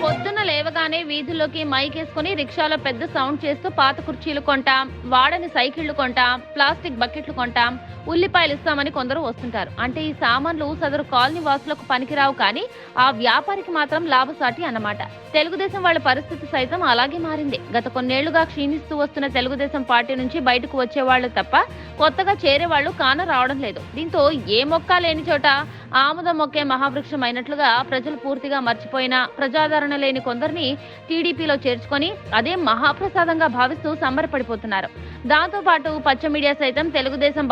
పొద్దున లేవగానే వీధుల్లోకి మైక్ వేసుకుని రిక్షాలో పెద్ద సౌండ్ చేస్తూ పాత కుర్చీలు కొంటాం వాడని సైకిళ్ళు కొంటాం ప్లాస్టిక్ బకెట్లు కొంటాం ఉల్లిపాయలు ఇస్తామని కొందరు వస్తుంటారు. అంటే ఈ సామాన్లు సదరు కాలనీ వాసులకు పనికిరావు కానీ ఆ వ్యాపారికి మాత్రం లాభసాటి అన్నమాట. తెలుగుదేశం వాళ్ళ పరిస్థితి సైతం అలాగే మారింది. గత కొన్నేళ్ళుగా క్షీణిస్తూ వస్తున్న తెలుగుదేశం పార్టీ నుంచి బయటకు వచ్చేవాళ్ళు తప్ప కొత్తగా చేరేవాళ్ళు కాన రావడం లేదు. దీంతో ఏ మొక్క లేని చోట ఆముదం మొక్కే మహావృక్షం అయినట్లుగా ప్రజలు పూర్తిగా మర్చిపోయిన ప్రజాదరణ లేని కొందరిని టీడీపీలో చేర్చుకొని అదే మహాప్రసాదంగా భావిస్తూ సంబరపడిపోతున్నారు. దాంతో పాటు పచ్చ మీడియా సైతం తెలుగుదేశం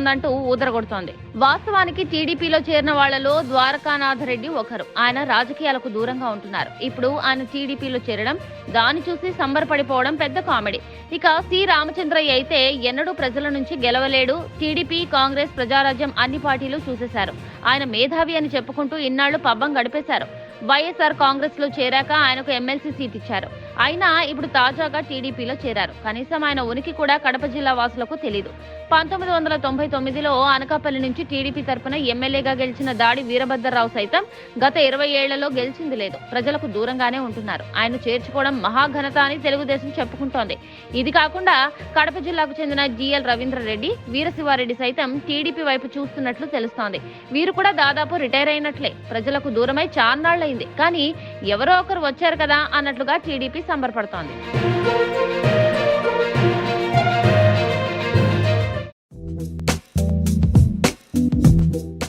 బలపడుతోందంటూ ఊదరగొడుతోంది. వాస్తవానికి టీడీపీలో చేరిన వాళ్ళలో ద్వారకానాథ రెడ్డి ఒకరు. ఆయన రాజకీయాలకు దూరంగా ఉంటున్నారు. ఇప్పుడు ఆయన టీడీపీలో చేరడం దాన్ని చూసి సంబరపడిపోవడం పెద్ద కామెడీ. ఇక సి. రామచంద్రయ్య అయితే ఎన్నడూ ప్రజల నుంచి గెలవలేడు. టీడీపీ కాంగ్రెస్ ప్రజారాజ్యం అన్ని పార్టీలు చూసేశారు. ఆయన మేధావి అని చెప్పుకుంటూ ఇన్నాళ్ళు పబ్బం గడిపేశారు. వైఎస్ఆర్ కాంగ్రెస్లో చేరాక ఆయనకు ఎమ్మెల్సీ సీట్ ఇచ్చారు. అయినా ఇప్పుడు తాజాగా టీడీపీలో చేరారు. కనీసం ఆయన ఉనికి కూడా కడప జిల్లా వాసులకు తెలియదు పంతొమ్మిది వందల తొంభై తొమ్మిదిలో అనకాపల్లి నుంచి టీడీపీ తరపున ఎమ్మెల్యేగా గెలిచిన దాడి వీరభద్రరావు సైతం గత ఇరవై ఏళ్ళలో గెలిచింది లేదు. ప్రజలకు దూరంగానే ఉంటున్నారు. ఆయన చేర్చుకోవడం మహాఘనత అని తెలుగుదేశం చెప్పుకుంటోంది. ఇది కాకుండా కడప జిల్లాకు చెందిన జిఎల్ రవీంద్రరెడ్డి వీరశివారెడ్డి సైతం టీడీపీ వైపు చూస్తున్నట్లు తెలుస్తోంది. వీరు కూడా దాదాపు రిటైర్ అయినట్లే. ప్రజలకు దూరమై చాన్నాళ్ళయింది కానీ ఎవరో ఒకరు వచ్చారు కదా అన్నట్లుగా టీడీపీ సంబరపడుతోంది.